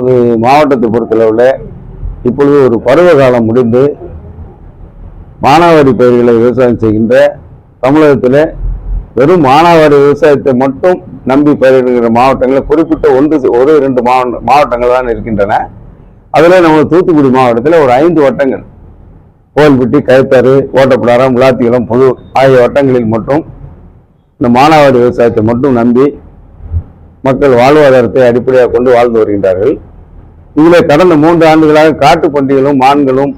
அது மாவட்டத்தை பொறுத்தளவில் இப்பொழுது ஒரு பருவ காலம் முடிந்து மானாவாரி பயிர்களை விவசாயம் செய்கின்ற தமிழகத்தில் வெறும் மானாவாரி விவசாயத்தை மட்டும் நம்பி பயிரிடுகிற மாவட்டங்களில் குறிப்பிட்ட ஒன்று ஒரு இரண்டு மாவட்ட மாவட்டங்கள் தான் இருக்கின்றன. அதில் நம்ம தூத்துக்குடி மாவட்டத்தில் ஒரு ஐந்து வட்டங்கள். கோவில்பட்டி கைத்தாறு ஓட்டப்பிடாரம் விளாத்திகுளம் புது ஆகிய வட்டங்களில் மட்டும் இந்த மானாவாரி விவசாயத்தை மட்டும் நம்பி மக்கள் வாழ்வாதாரத்தை அடிப்படையாக கொண்டு வாழ்ந்து வருகின்றார்கள். இதில் கடந்த மூன்று ஆண்டுகளாக காட்டு பண்டிகளும் மான்களும்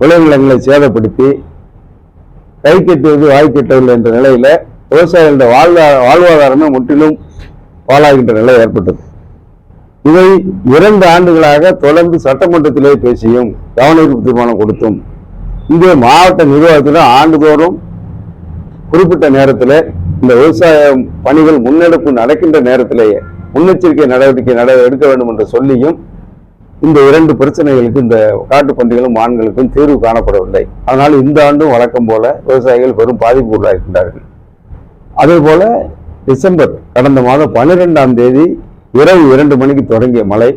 விளைநிலங்களை சேதப்படுத்தி கை கட்டுவது வாய் கட்டவில்லை என்ற நிலையில் விவசாயிகளுடைய வாழ்வா வாழ்வாதாரமே முற்றிலும் பாழாகின்ற நிலை ஏற்பட்டது. இதை இரண்டு ஆண்டுகளாக தொடர்ந்து சட்டமன்றத்திலே பேசியும் கவனஈர்ப்பு தீர்மானம் கொடுத்தும் இங்கே மாவட்ட நிர்வாகத்தில் ஆண்டுதோறும் குறிப்பிட்ட நேரத்தில் இந்த விவசாய பணிகள் முன்னெடுப்பு நடக்கின்ற நேரத்திலேயே முன்னெச்சரிக்கை நடவடிக்கை நட எடுக்க வேண்டும் என்று சொல்லியும் இந்த இரண்டு பிரச்சனைகளுக்கு இந்த காட்டு பன்றிகளும் மான்களுக்கும் தீர்வு காணப்படவில்லை. அதனால் இந்த ஆண்டும் வழக்கம் போல விவசாயிகள் பெரும் பாதிப்பு உள்ளாகின்றார்கள் அதே போல டிசம்பர் கடந்த மாதம் பன்னிரெண்டாம் தேதி இரவு இரண்டு மணிக்கு தொடங்கிய மழை.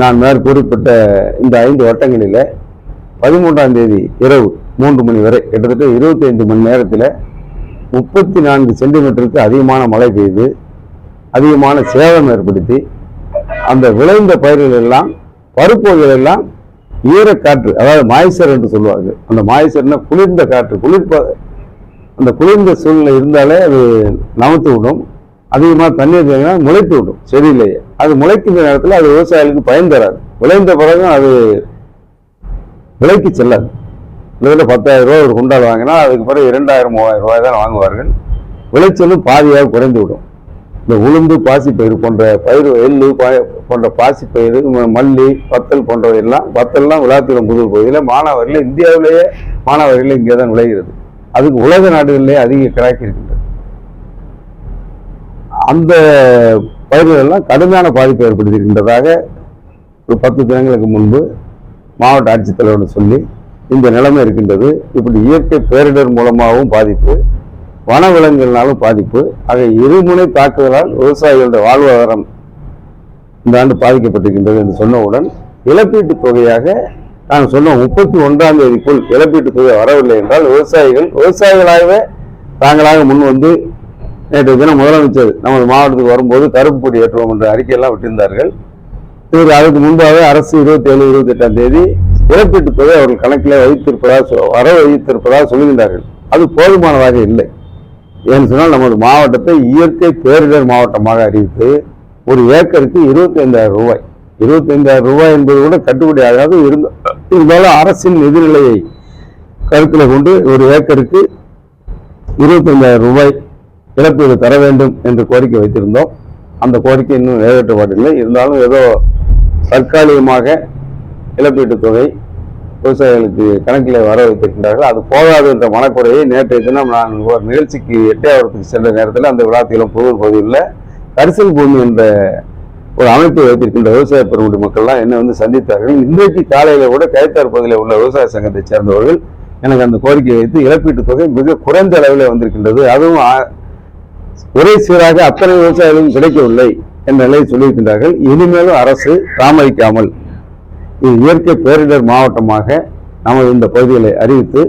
நான் மேற்கூறிப்பட்ட இந்த ஐந்து வட்டங்களில் பதிமூன்றாம் தேதி இரவு மூன்று மணி வரை கிட்டத்தட்ட இருபத்தி ஐந்து மணி நேரத்தில் முப்பத்தி நான்கு சென்டிமீட்டருக்கு அதிகமான மழை பெய்து அதிகமான சேதம் ஏற்படுத்தி அந்த விளைந்த பயிர்கள் எல்லாம் பருப்புகள் எல்லாம் ஈரக்காற்று அதாவது மாய்சர் என்று சொல்லுவார்கள் அந்த மாய்சர்னா குளிர்ந்த காற்று குளிர்ப்ப அந்த குளிர்ந்த சூழ்நிலை இருந்தாலே அது நமத்து விடும். அதிகமாக தண்ணீர் தேங்கினா முளைத்து விடும் செடியிலேயே. அது முளைக்கின்ற நேரத்தில் அது விவசாயிகளுக்கு பயன் தராது. விளைந்த பிறகும் அது விலைக்கு செல்லாது. இதில் பத்தாயிரம் ரூபா ஒரு குண்டால் வாங்கினா அதுக்கு பிறகு இரண்டாயிரம் மூவாயிரம் ரூபாய் தான் வாங்குவார்கள். விளைச்சலும் பாதியாக குறைந்து விடும். இந்த உளுந்து பாசிப்பயிறு போன்ற பயிர் எள்ளு போன்ற பாசிப்பயிறு மல்லி வத்தல் போன்றவை எல்லாம் வத்தல்லாம் விளாத்திரம் புதூர் பகுதியில் மானாவாரியில் இந்தியாவிலேயே மானாவாரியில் இங்கே தான் விளைகிறது. அதுக்கு உலக நாடுகளிலே அதிக கிராக்கி இருக்கின்றது. அந்த பயிர்கள் எல்லாம் கடுமையான பாதிப்பு ஏற்படுத்தியிருக்கின்றதாக ஒரு பத்து தினங்களுக்கு முன்பு மாவட்ட ஆட்சித்தலைவர்கிட்ட சொல்லி இந்த நிலைமை இருக்கின்றது. இப்படி இயற்கை பேரிடர் மூலமாகவும் பாதிப்பு வனவிலங்குகளாலும் பாதிப்பு. ஆக இருமுனை தாக்குதலால் விவசாயிகளுடைய வாழ்வாதாரம் இந்த ஆண்டு பாதிக்கப்பட்டிருக்கின்றது என்று சொன்னவுடன் இழப்பீட்டுத் தொகையாக நான் சொன்ன முப்பத்தி ஒன்றாம் தேதிக்குள் இழப்பீட்டுத் தொகை வரவில்லை என்றால் விவசாயிகள் விவசாயிகளாகவே தாங்களாக முன் வந்து நேற்று தினம் முதலமைச்சர் நமது மாவட்டத்துக்கு வரும்போது கருப்பு கொடி ஏற்றுவோம் என்ற அறிக்கையெல்லாம் விட்டிருந்தார்கள். இவர் அதுக்கு முன்பாக அரசு இருபத்தி ஏழு இருபத்தி எட்டாம் தேதி இழப்பீட்டுத் தொகை அவர்கள் கணக்கில் வைத்திருப்பதாக சொ- வர வைத்திருப்பதாக சொல்லுகின்றார்கள் அது போதுமானதாக இல்லை. ஏன்னு சொன்னால் நமது மாவட்டத்தை இயற்கை பேரிடர் மாவட்டமாக அறிவித்து ஒரு ஏக்கருக்கு இருபத்தி ஐந்தாயிரம் ரூபாய். இருபத்தி ஐந்தாயிரம் ரூபாய் என்பது கூட கட்டுப்படி ஆகாது. இருந்த இருந்தாலும் அரசின் நிதிநிலையை கருத்தில் கொண்டு ஒரு ஏக்கருக்கு இருபத்தைந்தாயிரம் ரூபாய் இழப்பீடு தர வேண்டும் என்று கோரிக்கை வைத்திருந்தோம். அந்த கோரிக்கை இன்னும் நிறைவேற்றப்படவில்லை. இருந்தாலும் ஏதோ தற்காலிகமாக இழப்பீட்டுத் தொகை விவசாயிகளுக்கு கணக்கில் வர வைத்திருக்கின்றார்கள். அது போதாது என்ற மனக்குறையை நேற்றைய தினம் நான் ஒரு நிகழ்ச்சிக்கு எட்டையாவரத்துக்கு சென்ற நேரத்தில் அந்த விழாத்திலும் புதூர் பகுதியில் கரிசல் பூமி என்ற ஒரு அமைப்பை வைத்திருக்கின்ற விவசாய பெருமுடி மக்கள்லாம் என்னை வந்து சந்தித்தார்கள். இன்றைக்கு காலையில் கூட கைத்தார் பகுதியில் உள்ள விவசாய சங்கத்தைச் சேர்ந்தவர்கள் எனக்கு அந்த கோரிக்கையை வைத்து இழப்பீட்டுத் தொகை மிக குறைந்த அளவில் வந்திருக்கின்றது. அதுவும் ஒரே சீராக அத்தனை விவசாயிகளும் கிடைக்கவில்லை என்ற நிலையை சொல்லியிருக்கின்றார்கள். இனிமேலும் அரசு தாமதிக்காமல் இது இயற்கை பேரிடர் மாவட்டமாக நமது இந்த பகுதிகளை அறிவித்து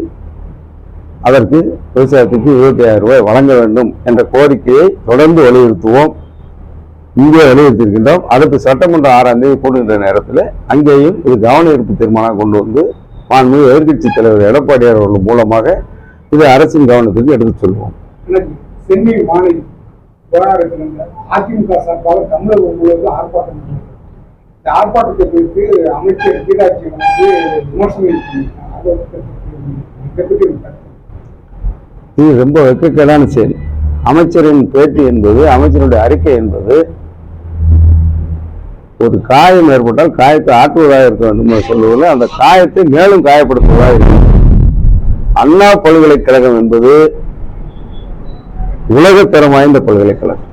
அதற்கு விவசாயத்துக்கு இருபத்தி ஆயிரம் ரூபாய் வழங்க வேண்டும் என்ற கோரிக்கையை தொடர்ந்து வலியுறுத்துவோம். இங்கே வலியுறுத்தியிருக்கின்றோம். அடுத்து சட்டமன்ற ஆறாம் தேதி கூடுகின்ற நேரத்தில் அங்கேயும் இது கவன ஈர்ப்பு தீர்மானம் கொண்டு வந்து மாண்புமிகு எதிர்க்கட்சி தலைவர் எடப்பாடி அவர்கள் மூலமாக இதை அரசின் கவனத்துக்கு எடுத்துச் சொல்வோம். சென்னை மாநில அதிமுக சார்பாக தமிழகம் முழுவதும் ஆர்ப்பாட்டம் இந்த ஆர்ப்பாட்டத்தை குறித்து அமைச்சர் கீதாட்சி வந்து விமர்சனம் இது ரொம்ப வெக்கக்கேடான செயல் அமைச்சரின் பேட்டி என்பது அமைச்சருடைய அறிக்கை என்பது ஒரு காயம் ஏற்பட்டால் காயத்தை ஆற்றுவதாக இருக்க வேண்டும் என்று சொல்லுவதில் அந்த காயத்தை மேலும் காயப்படுத்துவதாக இருக்கும். அண்ணா பல்கலைக்கழகம் என்பது உலகத்தரம் வாய்ந்த பல்கலைக்கழகம்.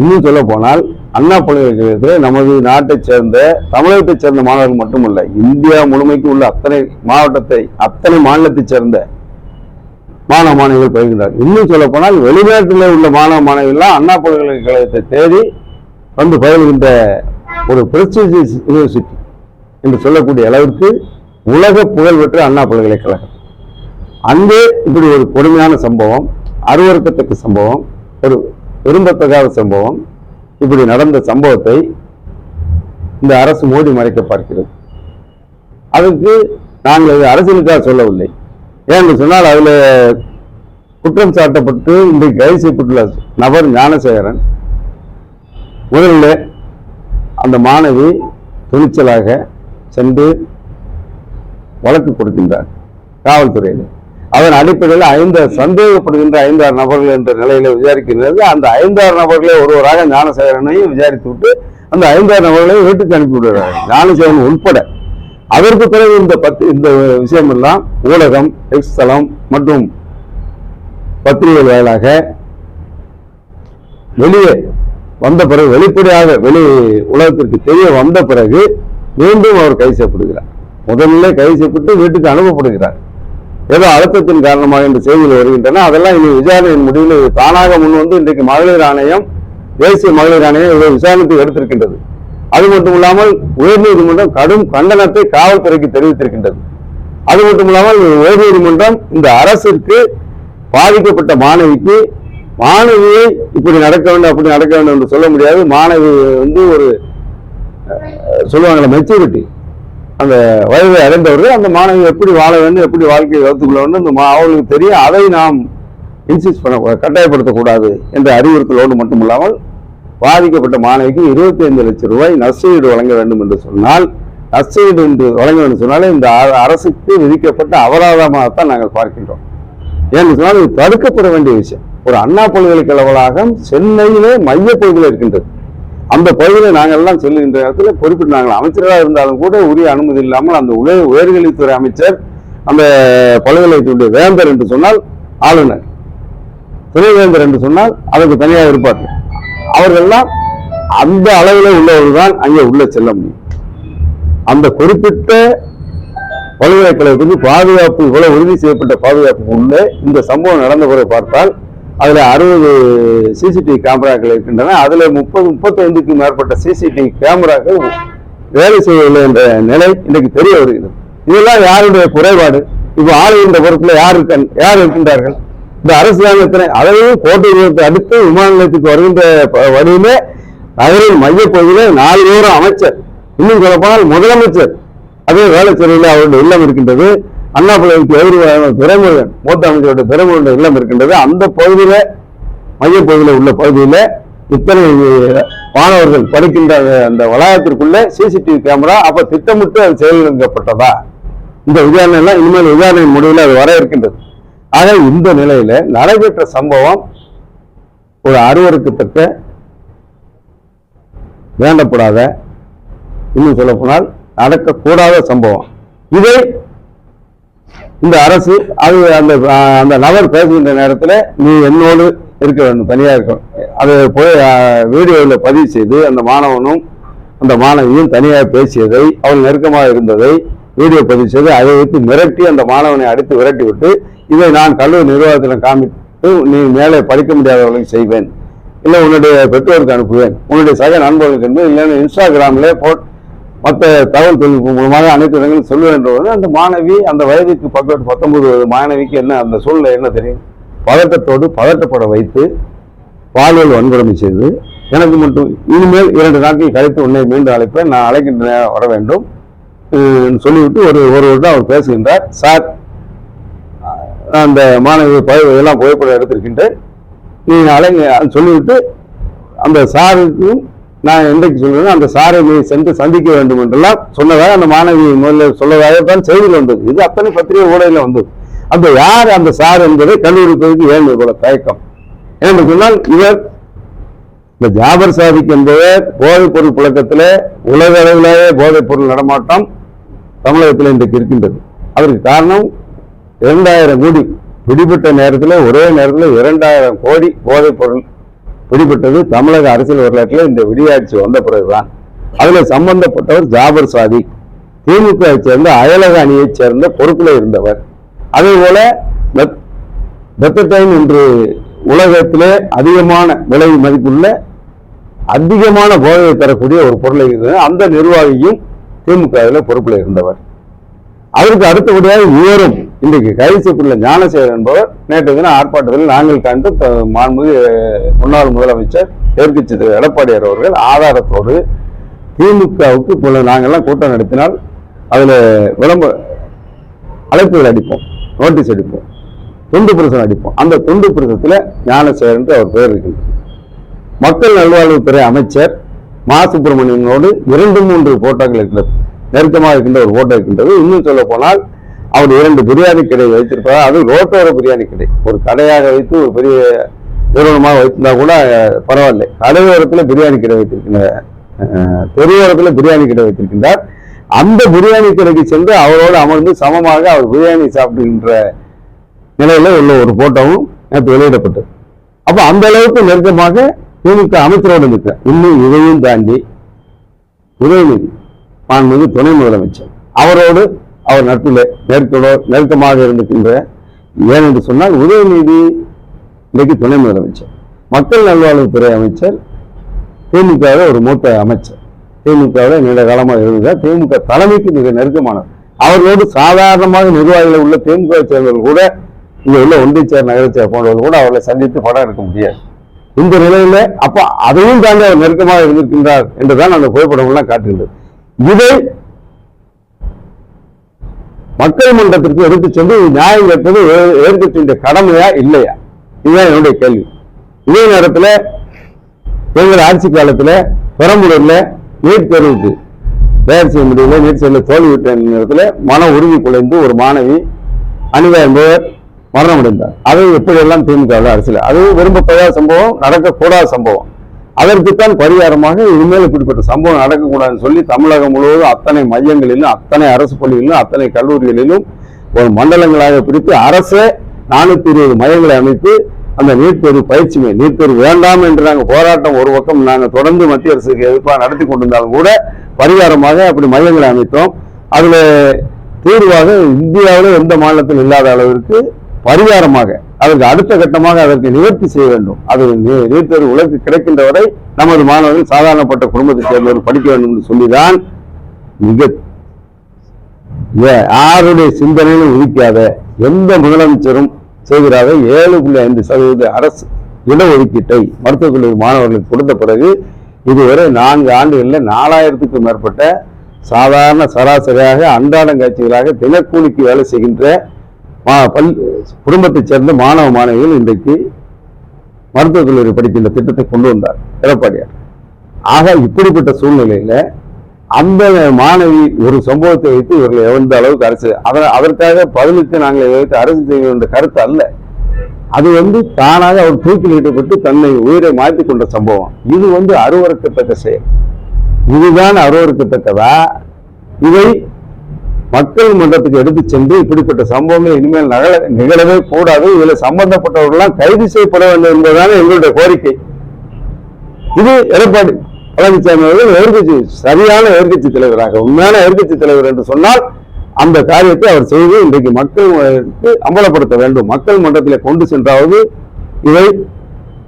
இன்னும் சொல்ல போனால் அண்ணா பல்கலைக்கழகத்தில் நமது நாட்டைச் சேர்ந்த தமிழகத்தைச் சேர்ந்த மாணவர்கள் மட்டுமல்ல இந்தியா முழுமைக்கு உள்ள அத்தனை மாவட்டத்தை அத்தனை மாநிலத்தைச் சேர்ந்த மாணவ மாணவிகள் பயிர்கின்றார் இன்னும் சொல்ல போனால் வெளிநாட்டில் உள்ள மாணவ மாணவிகள்லாம் அண்ணா பல்கலைக்கழகத்தை தேடி வந்து பயில்கின்ற ஒரு பிரஸ்டீஜியஸ் யூனிவர்சிட்டி என்று சொல்லக்கூடிய அளவிற்கு உலக புகழ்பெற்ற அண்ணா பல்கலைக்கழகம். அங்கே இப்படி ஒரு கொடுமையான சம்பவம் அருவறுக்கத்தக்க சம்பவம் ஒரு விரும்பத்தகாத சம்பவம் இப்படி நடந்த சம்பவத்தை இந்த அரசு மோடி மறைக்க பார்க்கிறது. அதுக்கு நாங்கள் இது அரசியலுக்காக சொல்லவில்லை. ஏன்னு சொன்னால் அதில் குற்றம் சாட்டப்பட்டு இன்றைக்கு கைது செய்யப்பட்டுள்ள நபர் ஞானசேகரன் முதல்ல அந்த மாணவி துணிச்சலாக சென்று வழக்கு கொடுக்கின்றார். காவல்துறையில் அதன் அடிப்படையில் ஐந்து சந்தேகப்படுகின்ற ஐந்தாறு நபர்கள் என்ற நிலையில விசாரிக்கின்றது. அந்த ஐந்தாறு நபர்களே ஒருவராக ஞானசேகரனையும் விசாரித்து விட்டு அந்த ஐந்தாறு நபர்களையும் வீட்டுக்கு அனுப்பி ஞானசேகரன் உட்பட அதற்கு பிறகு இந்த பத்து இந்த விஷயம் எல்லாம் ஊடகம் எக்ஸ்தலம் மற்றும் பத்திரிகை வாயிலாக வெளியே வந்த பிறகு வெளிப்படையாக வெளி உலகத்திற்கு தெரிய வந்த பிறகு மீண்டும் அவர் கை செய்யப்படுகிறார். முதல்ல கை செய்யப்பட்டு வீட்டுக்கு அனுப்பப்படுகிறார். ஏதோ அழுத்தத்தின் காரணமாக இந்த செய்திகள் வருகின்றன. அதெல்லாம் இனி விசாரணையின் முடிவில் தானாக முன் வந்து இன்றைக்கு மகளிர் ஆணையம் தேசிய மகளிர் ஆணையம் இதை விசாரணைக்கு எடுத்திருக்கின்றது. அது மட்டும் இல்லாமல் உயர்நீதிமன்றம் கடும் கண்டனத்தை காவல்துறைக்கு தெரிவித்திருக்கின்றது. அது மட்டும் இல்லாமல் உயர்நீதிமன்றம் இந்த அரசிற்கு பாதிக்கப்பட்ட மாணவிக்கு மாணவியை இப்படி நடக்க வேண்டும் அப்படி நடக்க வேண்டும் என்று சொல்ல முடியாது. மாணவி வந்து ஒரு சொல்லுவாங்களே மெச்சூரிட்டி அந்த வயதை அடைந்தவர்கள் அந்த மாணவி எப்படி வாழ வேண்டும் எப்படி வாழ்க்கையை வளர்த்துக்கொள்ள வேண்டும் இந்த அவர்களுக்கு தெரியும். அதை நாம் இன்சிஸ்ட் பண்ண கட்டாயப்படுத்தக்கூடாது என்ற அறிவுறுத்தலோடு மட்டுமில்லாமல் பாதிக்கப்பட்ட மாணவிக்கு இருபத்தி ஐந்து லட்சம் ரூபாய் நஷ்டஈடு வழங்க வேண்டும் என்று சொன்னால் நஷ்டஈடு என்று வழங்க வேண்டும் சொன்னாலே இந்த அ- அரசுக்கு விதிக்கப்பட்ட அபராதமாகத்தான் நாங்கள் பார்க்கின்றோம். ஏன்னு சொன்னால் இது தடுக்கப்பட வேண்டிய விஷயம். ஒரு அண்ணா பல்கலைக்கழக சென்னையிலே மையப்பகுதியில் இருக்கின்றது. அந்த பகுதியில் நாங்கள் எல்லாம் இடத்துல குறிப்பிட்டு நாங்கள் அமைச்சராக இருந்தாலும் கூட உரிய அனுமதி இல்லாமல் அந்த உலக உயர்கல்வித்துறை அமைச்சர் அந்த பல்கலைக்கழகத்துடைய வேந்தர் என்று சொன்னால் ஆளுநர். துணைவேந்தர் என்று சொன்னால் அதற்கு தனியாக இருப்பார் அவர்கள்லாம் அந்த அளவில் உள்ளவர்கள் தான் அங்கே உள்ள செல்ல முடியும். அந்த குறிப்பிட்ட பல்கலைக்கழகத்துக்கு பாதுகாப்பு இவ்வளவு உறுதி செய்யப்பட்ட பாதுகாப்புக்கு உள்ளே இந்த சம்பவம் நடந்த பிறகு பார்த்தால் அதில் அறுபது சிசிடிவி கேமராக்கள் இருக்கின்றன. அதில் முப்பது முப்பத்தைந்துக்கும் மேற்பட்ட சிசிடிவி கேமராக்கள் வேலை செய்யவில்லை என்ற நிலை இன்றைக்கு தெரிய வருகிறது. இதெல்லாம் யாருடைய குறைபாடு? இப்போ ஆளுகின்ற பொறுப்பில் யார் இருக்க யார் இருக்கின்றார்கள்? இந்த அரசாங்கத்தினை அதையும் கோட்டை விமானத்தை அடுத்து விமான நிலையத்துக்கு வருகின்ற வழியிலே நகரின் நாலு நாலுதோறும் அமைச்சர் இன்னும் சொல்லப்போனால் முதலமைச்சர் அதே வேலை வேலைச்சேரியில் அவருடைய இல்லம் இருக்கின்றது. அண்ணா பிள்ளைக்கு எதிர் துறைமுருகன் மூத்த அமைச்சருடைய துறைமுருகன் இல்லம் இருக்கின்றது. அந்த பகுதியில மையப்பகுதியில் உள்ள பகுதியில இத்தனை மாணவர்கள் படிக்கின்ற அந்த வளாகத்திற்குள்ள சிசிடிவி கேமரா அப்ப திட்டமிட்டு அது செயலிழக்கப்பட்டதா? இந்த விசாரணைலாம் எல்லாம் இனிமேல் விசாரணை முடிவில் அது வர இருக்கின்றது. ஆக இந்த நிலையில நடைபெற்ற சம்பவம் ஒரு அறுவருக்கத்தக்க வேண்டப்படாத இன்னும் சொல்ல போனால் நடக்கக்கூடாத சம்பவம். இதை இந்த அரசு அது அந்த அந்த நபர் பேசுகின்ற நேரத்தில் நீ என்னோடு இருக்க வேண்டும் தனியாக இருக்கணும் அதை போய் வீடியோவில் பதிவு செய்து அந்த மாணவனும் அந்த மாணவியும் தனியாக பேசியதை அவள் நெருக்கமாக இருந்ததை வீடியோ பதிவு செய்து அதை வைத்து மிரட்டி அந்த மாணவனை அடித்து விரட்டி விட்டு இதை நான் கல்லூரி நிர்வாகத்தில் காமித்து நீ மேலே படிக்க முடியாதவர்களுக்கு செய்வேன். இல்லை உன்னுடைய பெற்றோருக்கு அனுப்புவேன். உன்னுடைய சக நண்பர்களுக்கு என்பது இல்லைன்னு இன்ஸ்டாகிராமிலே போட் மற்ற தகவல் தொழில்நுட்பம் மூலமாக அனைத்து இடங்களும் சொல்லுவேன் என்றபோது அந்த மாணவி அந்த வயதுக்கு பக்கத்து பத்தொன்பது வயது மாணவிக்கு என்ன அந்த சூழ்நிலை என்ன தெரியும்? பதட்டத்தோடு பதட்டப்பட வைத்து பாலியல் வன்கொடுமை செய்து எனக்கு மட்டும் இனிமேல் இரண்டு நாட்கள் கழித்து உன்னை மீண்டும் அழைப்பேன் நான் அழைக்கின்ற வர வேண்டும். சொல்லிவிட்டு ஒரு ஒரு வருடம் அவர் பேசுகின்றார். சார் அந்த மாணவி பய- இதெல்லாம் புகைப்படம் எடுத்திருக்கின்றேன். நீ அலைங்க சொல்லிவிட்டு அந்த சாருக்கும் நான் என்றைக்கு சொல்றேன்னா அந்த சாரை நீ சென்று சந்திக்க வேண்டும் என்றெல்லாம் சொன்னதாக அந்த மாணவி முதல்ல சொல்லதாகத்தான் செய்தியில் வந்தது. இது அத்தனை பத்திரிகை ஊடகில் வந்தது. அந்த யார் அந்த சார் என்பதை கண்டுபிடிப்பதற்கு ஏன் இவ்வளவு தயக்கம்? என்று சொன்னால் இவர் இந்த ஜாபர் சாதிக் என்பவர் போதைப் பொருள் புழக்கத்திலே உலக அளவிலேயே போதைப் பொருள் நடமாட்டம் தமிழகத்தில் இன்றைக்கு இருக்கின்றது. அதற்கு காரணம் இரண்டாயிரம் கோடி பிடிபட்ட நேரத்தில் ஒரே நேரத்தில் இரண்டாயிரம் கோடி போதைப் பொருள் பிடிபட்டது தமிழக அரசியல் வரலாற்றில் இந்த விடியாட்சி வந்த பிறகுதான். அதில் சம்பந்தப்பட்டவர் ஜாபர் சாதிக் திமுகவை சேர்ந்த அயலக அணியைச் சேர்ந்த பொறுப்பில் இருந்தவர். அதே போல மெத்- பெத்தடைன் என்று உலகத்திலே அதிகமான விலை மதிப்புள்ள அதிகமான போதையை தரக்கூடிய ஒரு பொருளை இருந்தது. அந்த நிர்வாகியும் திமுகவில் பொறுப்பில் இருந்தவர். அதற்கு அடுத்தபடியாக இவரும் இன்றைக்கு கைது செய்யப்பட்டுள்ள ஞானசேகர் என்பவர் நேற்று தினம் ஆர்ப்பாட்டத்தில் நாங்கள் கண்டு த- மாண்புமிகு முன்னாள் முதலமைச்சர் எதிர்க்கட்சி திரு எடப்பாடியார் அவர்கள் ஆதாரத்தோடு திமுகவுக்கு இப்போ நாங்கள்லாம் கூட்டம் நடத்தினால் அதில் விளம்ப அழைப்புகள் அடிப்போம் நோட்டீஸ் அடிப்போம் துண்டு பிரசனம் அடிப்போம். அந்த துண்டு பிரசத்தில் என்று அவர் பெயர் இருக்கின்றார் மக்கள் நல்வாழ்வுத்துறை அமைச்சர் மா. சுப்பிரமணியனோடு இரண்டு மூன்று போட்டோக்கள் இருக்கின்றது நெருக்கமாக இருக்கின்ற ஒரு போட்டோ இருக்கின்றது. இன்னும் சொல்ல போனால் அவர் இரண்டு பிரியாணி கடை வைத்திருப்பார் அது ரோட்டோர பிரியாணி கடை. ஒரு கடையாக வைத்து ஒரு பெரிய நிறுவனமாக வைத்திருந்தா கூட பரவாயில்ல. பரவாயில்லை கடையோரத்தில் பிரியாணி கடை வைத்திருக்கின்ற தெருவோரத்தில் பிரியாணி கடை வைத்திருக்கின்றார். அந்த பிரியாணி கடைக்கு சென்று அவரோடு அமர்ந்து சமமாக அவர் பிரியாணி சாப்பிடுகின்ற நிலையில உள்ள ஒரு போட்டோவும் நேற்று வெளியிடப்பட்டது. அப்போ அந்த அளவுக்கு நெருக்கமாக திமுக அமைச்சரோடு நிற்க இன்னும் இதையும் தாண்டி உதயநிதி மாண்புமிகு துணை முதலமைச்சர் அவரோடு அவர் நட்பில் நெருக்கடோ நெருக்கமாக இருந்திருக்கின்ற ஏனென்று சொன்னால் உதயநிதி இன்றைக்கு துணை முதலமைச்சர் மக்கள் நல்வாழ்வுத்துறை அமைச்சர் திமுகவில் ஒரு மூத்த அமைச்சர். திமுகவில் நீண்ட காலமாக இருந்தார் திமுக தலைமைக்கு மிக நெருக்கமானது அவர்களோடு சாதாரணமாக நிர்வாகிகள் உள்ள திமுக சேர்ந்தவர்கள் கூட இங்கே உள்ள ஒன்றியச்சேர் நகரச்சேர் போன்றவர்கள் கூட அவர்களை சந்தித்து படம் எடுக்க முடியாது. இந்த நிலையில அப்ப அதையும் தாண்டி அவர் நெருக்கமாக இருந்திருக்கின்றார் என்றுதான் அந்த புகைப்படங்கள்லாம் காட்டுகின்றது இதை மக்கள் மன்றத்திற்கு எடுத்து சென்று நியாயம் கேட்பது எதிர்கட்சியுடைய கடமையா இல்லையா? இதுதான் என்னுடைய கேள்வி. இதே நேரத்தில் எங்கள் ஆட்சி காலத்தில் பெரம்பலூரில் நீட் தேர்வுக்கு தயார் செய்ய முடியல நீட் தேர்வுல தோல்விவிட்ட நேரத்தில் மன உறுதி குலைந்து ஒரு மாணவி அனிதா என்பவர் மரணமடைந்தார். அது எப்படியெல்லாம் திமுக அரசியல்? அது விரும்பப்படாத சம்பவம் நடக்கக்கூடாத சம்பவம். அதற்குத்தான் பரிகாரமாக இனிமேல் இப்படிப்பட்ட சம்பவம் நடக்கக்கூடாதுன்னு சொல்லி தமிழகம் முழுவதும் அத்தனை மையங்களிலும் அத்தனை அரசு பள்ளிகளிலும் அத்தனை கல்லூரிகளிலும் ஒரு மண்டலங்களாக பிரித்து அரசே நானூத்தி இருபது மையங்களை அமைத்து அந்த நீட் தேர்வு பயிற்சி மையம் நீட் தேர்வு வேண்டாம் என்று நாங்கள் போராட்டம் ஒரு பக்கம் நாங்கள் தொடர்ந்து மத்திய அரசுக்கு எதிர்ப்பாக நடத்தி கொண்டிருந்தாலும் கூட பரிகாரமாக அப்படி மையங்களை அமைத்தோம். அதில் தீர்வாக இந்தியாவில் எந்த மாநிலத்தில் இல்லாத அளவிற்கு பரிகாரமாக அதற்கு அடுத்த கட்டமாக அதற்கு நிவர்த்தி செய்ய வேண்டும். அது நீ- நீட் உலகு கிடைக்கின்ற வரை நமது மாணவர்கள் சாதாரணப்பட்ட குடும்பத்தை சேர்ந்தவர் படிக்க வேண்டும் என்று சொல்லிதான் மிக ஏ- யாருடைய சிந்தனையிலும் உதிக்காத எந்த முதலமைச்சரும் செய்கிறாத ஏழு புள்ளி ஐந்து சதவீத அரசு இடஒதுக்கீட்டை மருத்துவக் கல்லூரி மாணவர்களுக்கு கொடுத்த பிறகு இதுவரை நான்கு ஆண்டுகளில் நாலாயிரத்துக்கும் மேற்பட்ட சாதாரண சராசரியாக அன்றாடம் காட்சிகளாக தினக்கூலிக்கு வேலை செய்கின்ற பல் குடும்பத்தைச் சேர்ந்த மாணவ மாணவிகள் இன்றைக்கு மருத்துவக் கல்லூரி படிக்கின்ற திட்டத்தை கொண்டு வந்தார் எடப்பாடியார். ஆக இப்படிப்பட்ட சூழ்நிலையில அந்த மாணவி ஒரு சம்பவத்தை வைத்து இவர்களை எந்த அளவுக்கு அரசு அத- அதற்காக பதிலுக்கு நாங்கள் இதை வைத்து அரசு செய்ய வேண்டிய கருத்து அல்ல. அது வந்து தானாக அவர் தூக்கில் ஈடுபட்டு தன்னை உயிரை மாற்றி கொண்ட சம்பவம். இது வந்து அருவருக்கத்தக்க செயல். இதுதான் அருவறுக்கத்தக்கதா இதை மக்கள் மன்றத்துக்கு எடுத்து சென்று இப்படிப்பட்ட சம்பவங்கள் இனிமேல் நகல நிகழவே கூடாது. இதில் சம்பந்தப்பட்டவர்கள்லாம் கைது செய்யப்பட வேண்டும் என்பதுதான் எங்களுடைய கோரிக்கை. இது எடப்பாடி பழனிசாமி அவர்கள் எதிர்கட்சி சரியான எதிர்கட்சி தலைவராக உண்மையான எதிர்கட்சி தலைவர் என்று சொன்னால் அந்த காரியத்தை அவர் செய்து இன்றைக்கு மக்களுக்கு அம்பலப்படுத்த வேண்டும். மக்கள் மன்றத்தில் கொண்டு சென்றாவது இதை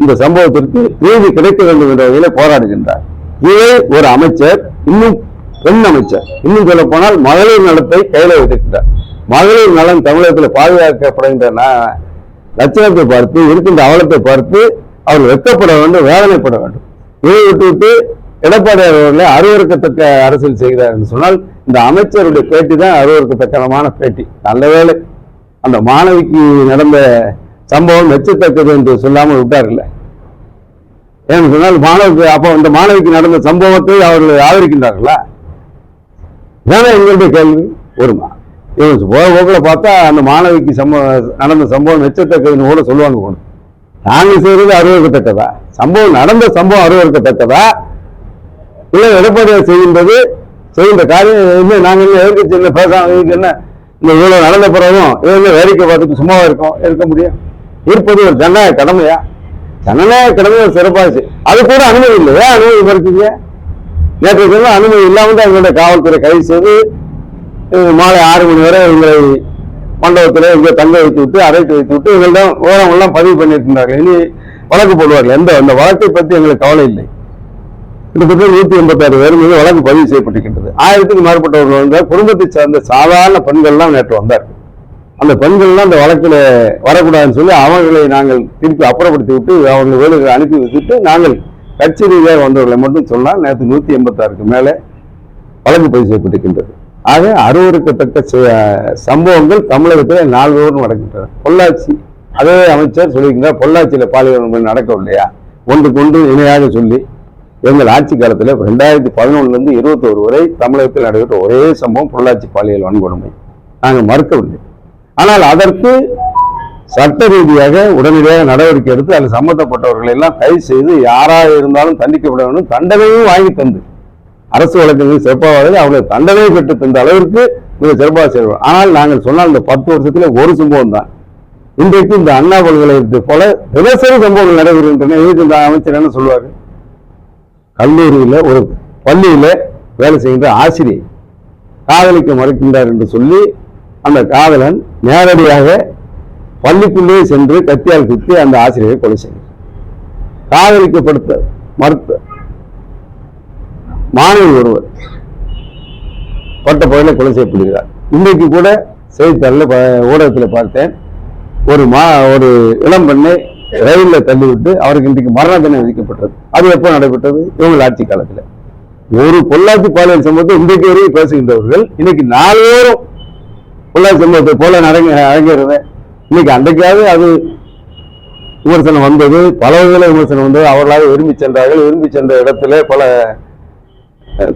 இந்த சம்பவத்திற்கு நீதி கிடைக்க வேண்டும் என்ற வகையில் போராடுகின்றார். இதை ஒரு அமைச்சர் இன்னும் பெண் அமைச்சர் இன்னும் சொல்ல போனால் மகளிர் நலத்தை கையில வைத்திருக்கிறார் மகளிர் நலன் தமிழகத்தில் பாதுகாக்கப்படுகின்ற லட்சணத்தை பார்த்து இருக்கின்ற அவலத்தை பார்த்து அவர் வெக்கப்பட வேண்டும் வேதனைப்பட வேண்டும். இதை விட்டுவிட்டு எடப்பாடி அவர்களை அருவறுக்கத்தக்க அரசியல் செய்கிறார் என்று சொன்னால் இந்த அமைச்சருடைய பேட்டி தான் அருவறுக்கத்தக்கமான பேட்டி. நல்ல வேளை அந்த மாணவிக்கு நடந்த சம்பவம் மெச்சத்தக்கது என்று சொல்லாமல் விட்டார்ல. ஏன்னு சொன்னால் மாணவிக்கு அப்போ அந்த மாணவிக்கு நடந்த சம்பவத்தை அவர்கள் ஆதரிக்கின்றார்களா? ஏன்னா எங்களுடைய கேள்வி வருமா? இவங்க போக போக்கில் பார்த்தா அந்த மாணவிக்கு சம்பவம் நடந்த சம்பவம் மெச்சத்தக்கதுன்னு கூட சொல்லுவாங்க கூட நாங்கள் செய்கிறது அருவறுக்கத்தக்கதா சம்பவம் நடந்த சம்பவம் அருவறுக்கத்தக்கதா இல்லை எடப்பாடியார் செய்கின்றது செய்கின்ற காரியம் என்ன? நாங்கள் என்ன எதிர்க்கட்சி என்ன பேசாம இதுக்கு என்ன? இந்த இவ்வளோ நடந்த பிறகும் இது வேடிக்கை பார்த்துட்டு சும்மாவாக இருக்கும்? இருக்க முடியும். இருப்பது ஒரு ஜனநாயக கடமையா? ஜனநாயக கடமை ஒரு சிறப்பாச்சு. அது கூட அனுமதி இல்லை ஏன் அனுமதி மறுக்கீங்க நேற்று தினம் அனுமதி இல்லாமல் தான் எங்களுடைய காவல்துறை கைது செய்து மாலை ஆறு மணி வரை எங்களை மண்டபத்தில் இங்கே தங்க வைத்து விட்டு அரைத்து வைத்து விட்டு எங்களிடம் ஓரங்கள்லாம் பதிவு பண்ணியிருக்கின்றார்கள் இனி வழக்கு போடுவார்கள். எந்த அந்த வழக்கை பற்றி எங்களுக்கு கவலை இல்லை. கிட்டத்தட்ட நூற்றி எண்பத்தாறு பேர் மீது வழக்கு பதிவு செய்யப்பட்டிருக்கின்றது. ஆயிரத்துக்கு மேற்பட்டவர்கள் வந்த குடும்பத்தை சார்ந்த சாதாரண பெண்கள்லாம் நேற்று வந்தார்கள். அந்த பெண்கள்லாம் அந்த வழக்கில் வரக்கூடாதுன்னு சொல்லி அவர்களை நாங்கள் திருப்பி அப்புறப்படுத்தி விட்டு அவங்க வேலைகளை அனுப்பி வச்சுட்டு நாங்கள் கட்சி ரீதியாக வந்தவர்களை மட்டும் சொன்னால் நேற்று நூத்தி எண்பத்தாறுக்கு மேலே வழக்கு பதிவு செய்யப்பட்டிருக்கின்றது. ஆக அருவறுக்கத்தக்க ச- சம்பவங்கள் தமிழகத்தில் நால்வரும் நடக்கின்றன. பொள்ளாச்சி அதே அமைச்சர் சொல்லியிருக்கிறார் பொள்ளாச்சியில் பாலியல் நடக்கவில்லையா? ஒன்றுக்கு ஒன்று இணையாக சொல்லி எங்கள் ஆட்சி காலத்தில் ரெண்டாயிரத்தி பதினொன்னுலேருந்து இருபத்தோரு வரை தமிழகத்தில் நடைபெற்ற ஒரே சம்பவம் பொள்ளாச்சி பாலியல் வன்கொடுமை. நாங்கள் மறுக்கவில்லை. ஆனால் அதற்கு சட்ட ரீதியாக உடனடியாக நடவடிக்கை எடுத்து அதில் சம்மந்தப்பட்டவர்களை எல்லாம் கைது செய்து யாராக இருந்தாலும் தண்டிக்கப்பட வேண்டும் தண்டனையும் வாங்கி தந்து. அரசு வழக்கங்கள் சிறப்பாக அவர்களை தண்டனை பெற்று தந்த அளவிற்கு மிக சிறப்பாக செய்வோம் ஆனால் நாங்கள் சொன்னால் இந்த பத்து வருஷத்துல ஒரு சம்பவம் தான். இன்றைக்கு இந்த அண்ணா பல்கலைக்கழகத்தை போல தினசரி சம்பவங்கள் நடைபெறுகின்றன. இதுக்கு இந்த அமைச்சர் என்ன சொல்வார் கல்லூரியில் ஒரு பள்ளியில் வேலை செய்கின்ற ஆசிரியை காதலிக்க மறுக்கின்றார் என்று சொல்லி அந்த காதலன் நேரடியாக பள்ளிக்குள்ளே சென்று கத்தியால் குத்தி அந்த ஆசிரியரை கொலை செய்கிறார் காதலிக்கப்படுத்த மறுத்த மாணவி ஒருவர் பட்ட பகுதியில் கொலை செய்யப்படுகிறார். இன்றைக்கு கூட செய்தித்தாளில் ஊடகத்தில் பார்த்தேன். ஒரு மா ஒரு இளம் பெண்ணை ரயிலில் தள்ளிவிட்டு அவருக்கு இன்றைக்கு மரண தண்டனை விதிக்கப்பட்டது. அது எப்போ நடைபெற்றது? இவங்க ஆட்சி காலத்தில். ஒரு பொள்ளாச்சி பாலியல் சம்பவத்தை இன்றைக்கு வரையும் பேசுகின்றவர்கள் இன்னைக்கு நாளோறும் பொள்ளாச்சி சம்பவத்தை போல நடங்க அரங்கிறது இன்னைக்கு அன்றைக்காவது அது விமர்சனம் வந்தது பல வகையில் விமர்சனம் வந்தது. அவர்களாக விரும்பி சென்றார்கள். விரும்பி சென்ற இடத்துல பல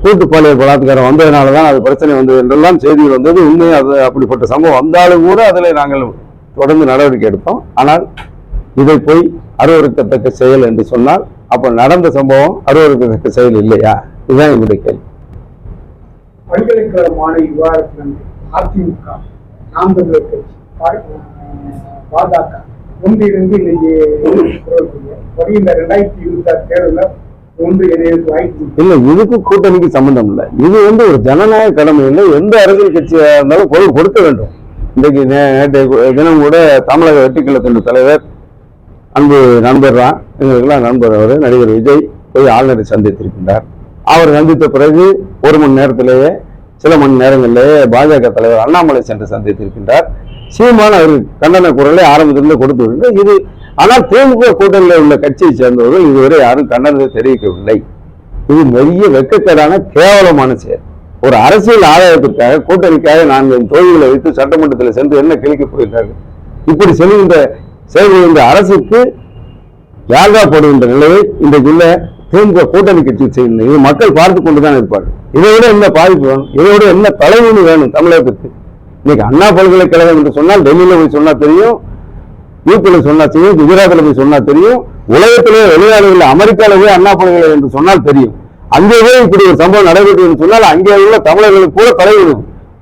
கூட்டுப்பாளைய பலாத்காரம் வந்ததுனால தான் அது பிரச்சனை வந்தது என்றெல்லாம் செய்திகள் வந்தது. உண்மை அது அப்படிப்பட்ட சம்பவம் வந்தாலும் கூட அதில் நாங்கள் தொடர்ந்து நடவடிக்கை எடுத்தோம் ஆனால் இதை போய் அருவருக்கத்தக்க செயல் என்று சொன்னால் அப்போ நடந்த சம்பவம் அருவருக்கத்தக்க செயல் இல்லையா? இதுதான் என்னுடைய கேள்வி. பல்கலைக்கழகமான விவாதத்தில் அதிமுக நாம் தமிழர் கட்சி பாஜக. ஒன்றிலிருந்து இன்னைக்கு வருகின்ற ரெண்டாயிரத்தி இருபத்தி ஆறு தேர்தலில் இல்ல இதுக்கு கூட்டணிக்கு சம்பந்தம் இல்லை. இது வந்து ஒரு ஜனநாயக கடமை இல்லை. எந்த அரசியல் கட்சியா இருந்தாலும் பொருள் கொடுக்க வேண்டும். இன்றைக்கு நேற்று தினம் கூட தமிழக வெற்றிக்கழகத்தின் தலைவர் அன்பு நண்பர் தான் எங்களுக்கெல்லாம் நண்பர் அவர் நடிகர் விஜய் போய் ஆளுநரை சந்தித்திருக்கின்றார். அவர் சந்தித்த பிறகு ஒரு மணி நேரத்திலேயே சில மணி நேரங்களிலேயே பாஜக தலைவர் அண்ணாமலை சென்று சந்தித்திருக்கின்றார். சீமான அவர் கண்டன குரலை ஆரம்பத்திலிருந்து கொடுத்து வருகின்றார் இது ஆனால் திமுக கூட்டணியில் உள்ள கட்சியை சேர்ந்தவர்கள் இதுவரை யாரும் கண்டனத்தை தெரிவிக்கவில்லை. இது பெரிய வெக்கக்கேடான கேவலமான செயல். ஒரு அரசியல் ஆதாயத்திற்காக கூட்டணிக்காக நான்கு தொழில்களை வைத்து சட்டமன்றத்தில் சென்று என்ன கிழிக்க போயிருக்கார்கள் இப்படி செல்கின்ற செயல்படுகின்ற அரசுக்கு யாழ்வாப்படுகின்ற நிலையை இன்றைக்குள்ள திமுக கூட்டணி கட்சி செய்கின்றன இது மக்கள் பார்த்து கொண்டுதான் இருப்பார்கள். இதை விட என்ன பாதிப்பு வேணும்? இதை விட என்ன தலைவலி வேணும் தமிழகத்திற்கு இன்னைக்கு அண்ணா பல்கலைக்கழகம் என்று சொன்னால் டெல்லியில் போய் சொன்னால் தெரியும் யூபியில் சொன்னால் தெரியும் குஜராத்தில் போய் சொன்னால் தெரியும் உலகத்திலே வெளிநாடுகளில் அமெரிக்காவில் போய் அண்ணா பல்கலைக்கழகம் என்று சொன்னால் தெரியும். அங்கேயே இப்படி ஒரு சம்பவம் நடைபெற்றது சொன்னால் அங்கே உள்ள தமிழர்களுக்கு கூட தலைவலி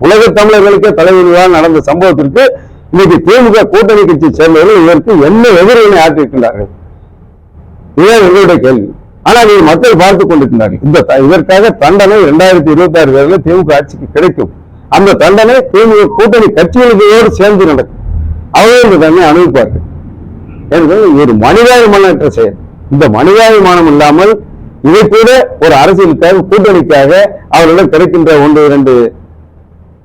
உலக தமிழர்களுக்கே தலைவலியாக நடந்த சம்பவத்திற்கு இன்னைக்கு திமுக கூட்டணி கட்சி சேர்ந்தவர்கள் இதற்கு என்ன எதிர்வினை ஆற்றிருக்கின்றார்கள்? இதுதான் எங்களுடைய கேள்வி. ஆனால் இதை மக்கள் பார்த்து கொண்டிருக்கிறார்கள் இந்த இதற்காக தண்டனை இரண்டாயிரத்தி இருபத்தி ஆறு தேர்தலில் திமுக ஆட்சிக்கு கிடைக்கும். அந்த தண்டனை திமுக கூட்டணி கட்சிகளுக்கு சேர்ந்து நடக்கும். அவர்கள் இந்த தண்டனை அனுபவிப்பார்கள். என்பது ஒரு மனிதாபிமானற்ற செயல். இந்த மனிதாபிமானம் இல்லாமல் இதை கூட ஒரு அரசியலுக்காக கூட்டணிக்காக அவர்களிடம் கிடைக்கின்ற ஒன்று இரண்டு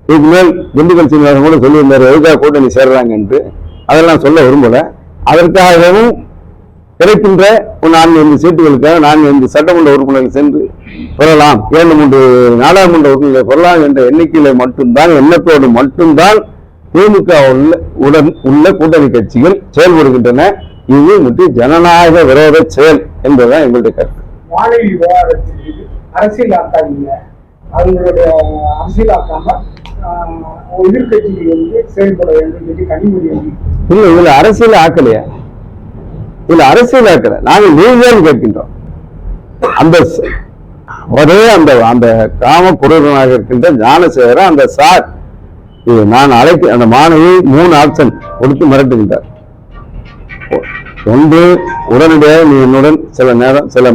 இதுக்கு மேல் திண்டுக்கல் சீனிவாசன் கூட சொல்லியிருந்தார் எதுக்காக கூட்டணி சேர்றாங்க? என்று. அதெல்லாம் சொல்ல விரும்பல. அதற்காகவும் கிடைக்கின்ற ஒரு நான்கு ஐந்து சீட்டுகளுக்காக நான்கு ஐந்து சட்டமன்ற உறுப்பினர்கள் சென்று பெறலாம் இரண்டு மூன்று நாடாளுமன்ற உறுப்பினர்களை பெறலாம் என்ற எண்ணிக்கையில மட்டும்தான் எண்ணத்தோடு மட்டும்தான் திமுக உள்ள உடன் உள்ள கூட்டணி கட்சிகள் செயல்படுகின்றன இது முற்றி ஜனநாயக விரோத செயல் என்பதுதான் எங்களுடைய கருத்து. மாணவி விவகாரத்தில் அரசியலாக்காதீங்க. அவங்களுடைய அரசியலாக்காம ஆஹ், எதிர்க்கட்சிகள் வந்து செயல்பட வேண்டும் என்று கனிமொழி இல்ல இதுல அரசியல் ஆக்கலையா? இதுல அரசியல் ஆக்கல நாங்க நீதிதான் கேட்கின்றோம். அந்த அவரே ஒரே அந்த அந்த காம குரூரனாக இருக்கின்ற ஞானசேகரன் அந்த சார் இது நான் அழைக்க அந்த மாணவி மூணு ஆப்ஷன் கொடுத்து மிரட்டுகின்றார். ஒன்று உடனடியாக நீ என்னுடன் சில நேரம் சில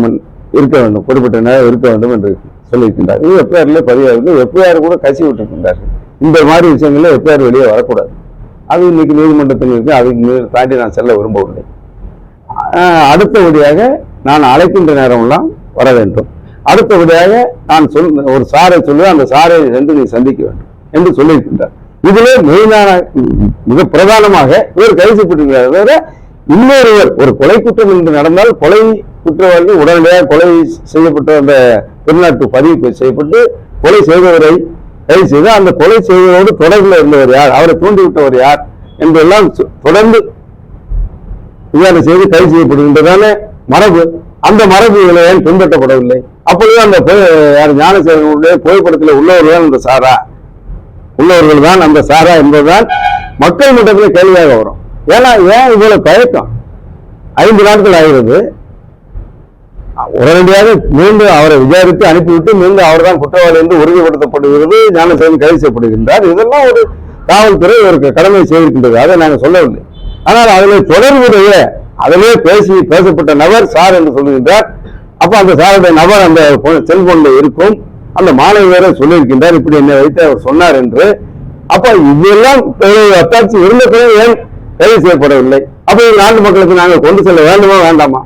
இருக்க வேண்டும் குறிப்பிட்ட நேரம் இருக்க வேண்டும் என்று சொல்லியிருக்கின்றார். இது எஃப்ஐஆர்ல பதிவாயிருக்கு. எஃப்ஐஆர் கூட கசி விட்டுருக்கின்றார்கள் இந்த மாதிரி விஷயங்கள்ல எஃப்ஐஆர் வெளியே வரக்கூடாது. அது இன்னைக்கு நீதிமன்றத்தில் இருக்கு. அதுக்கு தாண்டி நான் செல்ல விரும்பவில்லை. அடுத்தபடியாக நான் அழைக்கின்ற நேரமெல்லாம் வர வேண்டும். அடுத்தபடியாக நான் சொல் ஒரு சாரை சொல்லுவேன் அந்த சாரை சென்று நீ சந்திக்க வேண்டும் என்று சொல்லியிருக்கின்றார். இதிலே மெயினான மிக பிரதானமாக இவர் கைது செய்யப்பட்டிருக்கிறார். தவிர இன்னொருவர் ஒரு கொலை குற்றம் என்று நடந்தால் கொலை குற்றவாளி உடனடியாக கொலை செய்யப்பட்ட அந்த வெளிநாட்டு பதிவு செய்யப்பட்டு கொலை செய்தவரை கைது செய்து அந்த கொலை செய்வதோடு தொடர்பில் இருந்தவர் யார்? அவரை தூண்டிவிட்டவர் யார்? என்றெல்லாம் தொடர்ந்து விசாரணை செய்து கைது செய்யப்படுகின்றதான மரபு. அந்த மரபு ஏன் பின்பற்றப்படவில்லை? அப்பொழுது அந்த யார் ஞானசேகரனுடைய புகைப்படத்தில் உள்ளவர்கள் தான் அந்த சாரா. உள்ளவர்கள் தான் அந்த சாரா என்பதுதான் மக்கள் மட்டத்தில் கேள்வியாக வரும். ஏன்னா ஏன் இவ்வளவு தயக்கம்? ஐந்து நாட்கள் ஆகிறது. உடனடியாக மீண்டும் அவரை விசாரித்து அனுப்பிவிட்டு மீண்டும் அவர்தான் குற்றவாளி என்று உறுதிப்படுத்தப்படுகிறது. ஞானசேகரன் கைது செய்யப்படுகின்றார். இதெல்லாம் ஒரு காவல்துறை ஒரு கடமை செய்திருக்கின்றது. அதை நாங்கள் சொல்லவில்லை. ஆனால் அதில் தொடர்புடைய அதிலே பேசி பேசப்பட்ட நபர் சார் என்று சொல்லுகின்றார். அப்ப அந்த சாருடைய நபர் அந்த செல்போன்ல இருக்கும். அந்த மாணவி வேற சொல்லியிருக்கின்றார் இப்படி என்னை வைத்து அவர் சொன்னார் என்று. அப்ப இதெல்லாம் அத்தாட்சி இருந்த பிறகு ஏன் கைது செய்யப்படவில்லை? அப்ப இது நாட்டு மக்களுக்கு நாங்கள் கொண்டு செல்ல வேண்டுமா வேண்டாமா?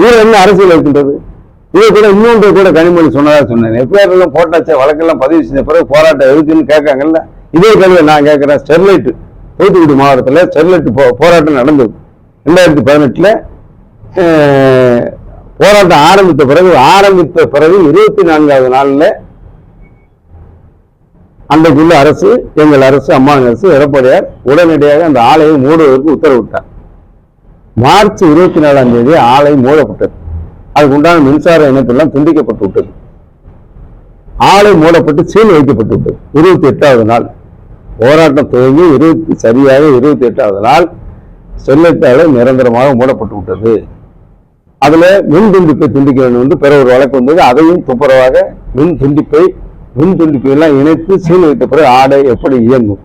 இதுல என்ன அரசியல் இருக்கின்றது? இதை கூட இன்னொன்று கூட கனிமொழி சொன்னதா சொன்னேன். எஃப்ஐஆர் எல்லாம் போட்டாச்சே வழக்கெல்லாம் பதிவு செஞ்ச பிறகு போராட்டம் எதுக்குன்னு கேட்காங்கல்ல. இதே கேள்வி நான் கேட்கிறேன் ஸ்டெர்லைட் தூத்துக்குடி மாவட்டத்தில் ஸ்டெர்லைட் போ போராட்டம் நடந்தது. ரெண்டாயிரத்தி பதினெட்டுல போராட்டம் ஆரம்பித்த பிறகு ஆரம்பித்த பிறகு இருபத்தி நான்காவது நாள்ல அன்றைக்குள்ள அரசு எங்கள் அரசு அம்மாங்க அரசு எடப்பாடியார் உடனடியாக அந்த ஆலையை மூடுவதற்கு உத்தரவிட்டார். மார்ச் இருபத்தி நாலாம் தேதி ஆலை மூடப்பட்டது. அதுக்கு உண்டான மின்சார இணைப்பெல்லாம் துண்டிக்கப்பட்டு விட்டது. ஆலை மூடப்பட்டு சீல் வைக்கப்பட்டு விட்டது. இருபத்தி எட்டாவது நாள். போராட்டம் துவங்கி இருபத்தி சரியாக இருபத்தி எட்டாவது நாள் ஸ்டெர்லைட் நிரந்தரமாக மூடப்பட்டு விட்டது. அதில் மின் துண்டிப்பை துண்டிக்க வேண்டும் என்று பிற ஒரு வழக்கு வந்தது அதையும் துப்புரவாக மின் துண்டிப்பை மின் துண்டிப்பை எல்லாம் இணைத்து சீல் வைத்த பிறகு ஆடை எப்படி இயங்கும்?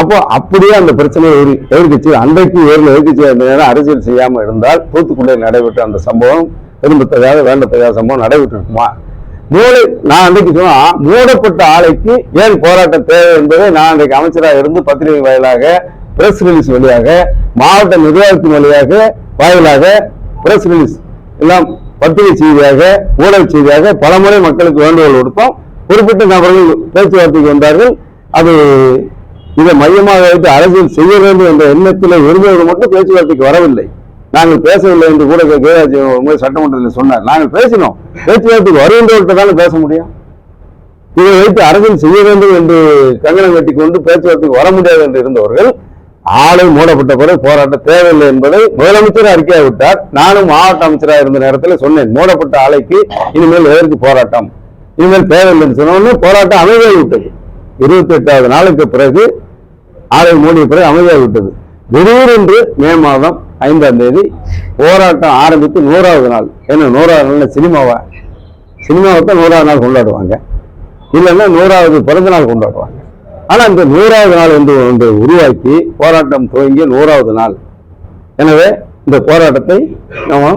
அப்போ அப்படியே அந்த பிரச்சனையை ஒரு எதிர்கட்சி அன்றைக்கு ஏழு எதிர்கட்சி அந்த நேரம் அரசியல் செய்யாமல் இருந்தால் தூத்துக்குடியில் நடைபெற்ற அந்த சம்பவம் விரும்பத்தகாத வேண்டத்தகாத சம்பவம் நடைபெற்றிருக்குமா? மூளை நான் அன்றைக்கு சொன்னா மூடப்பட்ட ஆலைக்கு ஏன் போராட்டம் தேவை என்பதை நான் அன்றைக்கு அமைச்சராக இருந்து பத்திரிகை வாயிலாக பிரஸ் ரிலீஸ் வழியாக மாவட்ட நிர்வாகத்தின் வழியாக வாயிலாக பிரஸ் ரிலீஸ் எல்லாம் பத்திரிகை செய்தியாக ஊடக செய்தியாக பலமுறை மக்களுக்கு வேண்டுகோள் கொடுத்தோம் குறிப்பிட்ட நபர்கள் பேச்சுவார்த்தைக்கு வந்தார்கள். அது இதை மையமாக வைத்து அரசியல் செய்ய வேண்டும் என்ற எண்ணத்தில் இருந்தவர்கள் மட்டும் பேச்சுவார்த்தைக்கு வரவில்லை. நாங்கள் பேசவில்லை என்று கூட கேராஜ் சட்டமன்றத்தில் சொன்னார். நாங்கள் பேசினோம். பேச்சுவார்த்தைக்கு வருகின்றவர்கிட்ட தானே பேச முடியும். இதை வைத்து அரசியல் செய்ய வேண்டும் என்று கங்கணம் கட்டி கொண்டு பேச்சுவார்த்தைக்கு வர முடியாது என்று இருந்தவர்கள் ஆலை மூடப்பட்ட பிறகு போராட்டம் தேவையில்லை என்பதை முதலமைச்சர் அறிக்கையாக விட்டார். நானும் மாவட்ட அமைச்சராக இருந்த நேரத்தில் சொன்னேன் மூடப்பட்ட ஆலைக்கு இனிமேல் எதற்கு போராட்டம்? இனிமேல் தேவையில்லைன்னு சொன்ன போராட்டம் அமைதியாகி விட்டது. இருபத்தி எட்டாவது நாளுக்கு பிறகு ஆலை மூடிய பிறகு அமைதியாகி விட்டது. திடீரென்று மே மாதம் ஐந்தாம் தேதி போராட்டம் ஆரம்பித்து நூறாவது நாள். ஏன்னா நூறாவது நாள் சினிமாவா சினிமாவை தான் நூறாவது நாள் கொண்டாடுவாங்க. இல்லைன்னா நூறாவது பிறந்த நாள் கொண்டாடுவாங்க. ஆனால் இந்த நூறாவது நாள் என்று ஒன்று உருவாக்கி போராட்டம் துவங்கிய நூறாவது நாள். எனவே இந்த போராட்டத்தை நம்ம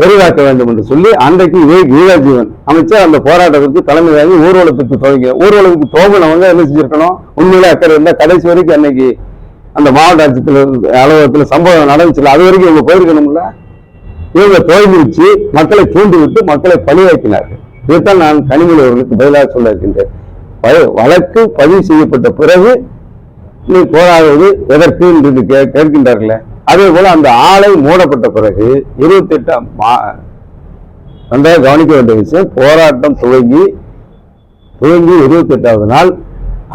பெரிதாக்க வேண்டும் என்று சொல்லி அன்றைக்கு இதே வீராஜீவன் அமைச்சர் அந்த போராட்டத்திற்கு தலைமை வாங்கி ஊர்வலத்துக்கு துவங்க ஊர்வலத்துக்கு துவங்கினவங்க என்ன செஞ்சிருக்கணும்? உண்மையிலே அக்கறை இருந்தால் கடைசி வரைக்கும் அன்னைக்கு அந்த மாவட்ட ஆட்சித்தில் அலுவலகத்தில் சம்பவம் நடந்துச்சுல அது வரைக்கும் இவங்க போயிருக்கணும்ல? இவங்க தோல்விச்சு மக்களை தூண்டிவிட்டு மக்களை பழிவாக்கினார்கள் இதைத்தான் நான் கனிமொழி அவர்களுக்கு பதிலாக சொல்ல இருக்கின்றேன். வழக்கு பதிவு செய்யப்பட்ட பிறகு நீ போராடுவது எதற்கு என்று கே- கேட்கின்றார்களே. அதே போல அந்த ஆலை மூடப்பட்ட பிறகு இருபத்தி எட்டாம் நன்றாக கவனிக்க வேண்டிய விஷயம் போராட்டம் துவங்கி துவங்கி இருபத்தி எட்டாவது நாள்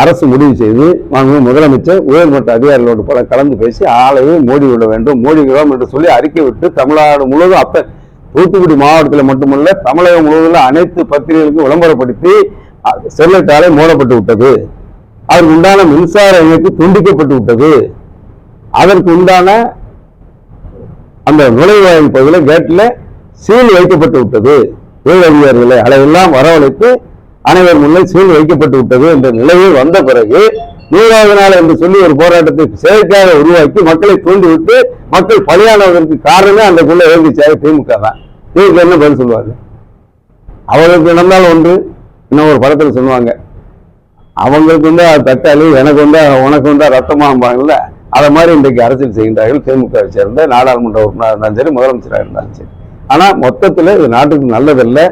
அரசு முடிவு செய்து மாண்பு முதலமைச்சர் உயர்மட்ட அதிகாரிகளோடு பல கலந்து பேசி ஆலையை மூடிவிட வேண்டும் மூடுகிறோம் என்று சொல்லி அறிக்கை விட்டு தமிழ்நாடு முழுவதும் அப்ப தூத்துக்குடி மாவட்டத்தில் மட்டுமல்ல தமிழகம் முழுவதும் அனைத்து பத்திரிகைகளுக்கும் விளம்பரப்படுத்தி ஸ்டெர்லைட் ஆலை மூடப்பட்டு விட்டது. அதற்கு உண்டான மின்சார இணைப்பு துண்டிக்கப்பட்டு விட்டது. அதற்கு உண்டான அந்த நுழைவாயில் பகுதியில் கேட்டில் சீல் வைக்கப்பட்டு விட்டது. உயர் அதிகாரிகளை அதையெல்லாம் வரவழைத்து அனைவர் முன்னே சீல் வைக்கப்பட்டு விட்டது என்ற நிலையில் வந்த பிறகு நூறாவது நாள் என்று சொல்லி ஒரு போராட்டத்தை செயற்கையாக உருவாக்கி மக்களை தூண்டிவிட்டு மக்கள் பலியானதற்கு காரணமே அந்த அன்றைக்குள்ள எதிர்கட்சியாக திமுக தான். திமுக என்ன பதில் சொல்லுவாங்க? அவர்களுக்கு நடந்தால் ஒன்று. இன்னும் ஒரு படத்தில் சொல்லுவாங்க. அவங்களுக்கு வந்து அது தக்காளி எனக்கு வந்து உனக்கு வந்து ரத்தமாம்பாங்கல்ல? அதை மாதிரி இன்றைக்கு அரசியல் செய்கின்றார்கள் திமுகவை சேர்ந்த நாடாளுமன்ற உறுப்பினராக இருந்தாலும் சரி முதலமைச்சராக இருந்தாலும் சரி. ஆனால் மொத்தத்தில் இது நாட்டுக்கு நல்லதில்லை.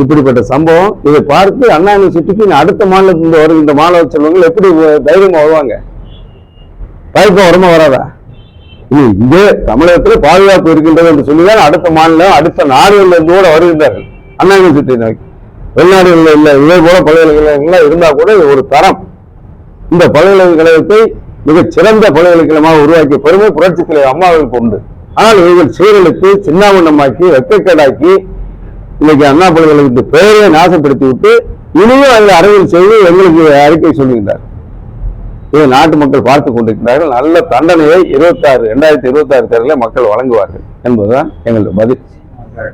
இப்படிப்பட்ட சம்பவம். இதை பார்த்து அண்ணா யூனிவர்சிட்டிக்கு அடுத்த மாநிலத்திலிருந்து வருகின்ற மாணவ செல்வங்கள் எப்படி தைரியமா வருவாங்க? பயப்பம் வருமா வராதா? இங்கே தமிழகத்தில் பாதுகாப்பு இருக்கின்றது என்று சொல்லிதான் அடுத்த மாநிலம் அடுத்த நாடுகள்ல இருந்து கூட வருகின்றார்கள். அண்ணா யூனிவர்சிட்டி நோக்கி வெளிநாடுகளில் இல்லை இதே போல பல்கலைக்கழகங்கள்லாம் இருந்தா கூட இது ஒரு தரம். இந்த பல்கலைக்கழகத்தை மிகச் சிறந்த பல்கலைக்கழகமாக உருவாக்கிய பெருமை புரட்சி தலைவர் அம்மாவுக்கு உண்டு. ஆனால் இவர்கள் சீரழித்து சின்னாவண்ணமாக்கி வெக்கக்கேடாக்கி இன்னைக்கு அண்ணா பல்கலைக்கழகத்து பெயரை நாசப்படுத்தி விட்டு இனியும் அதில் அறிவியல் செய்து எங்களுக்கு அறிக்கை சொல்லுகின்றார். இதை நாட்டு மக்கள் பார்த்து கொண்டிருக்கிறார்கள். நல்ல தண்டனையை இருபத்தாறு ரெண்டாயிரத்தி இருபத்தாறு தேர்தலில் மக்கள் வழங்குவார்கள் என்பதுதான் எங்களுடைய பதில்.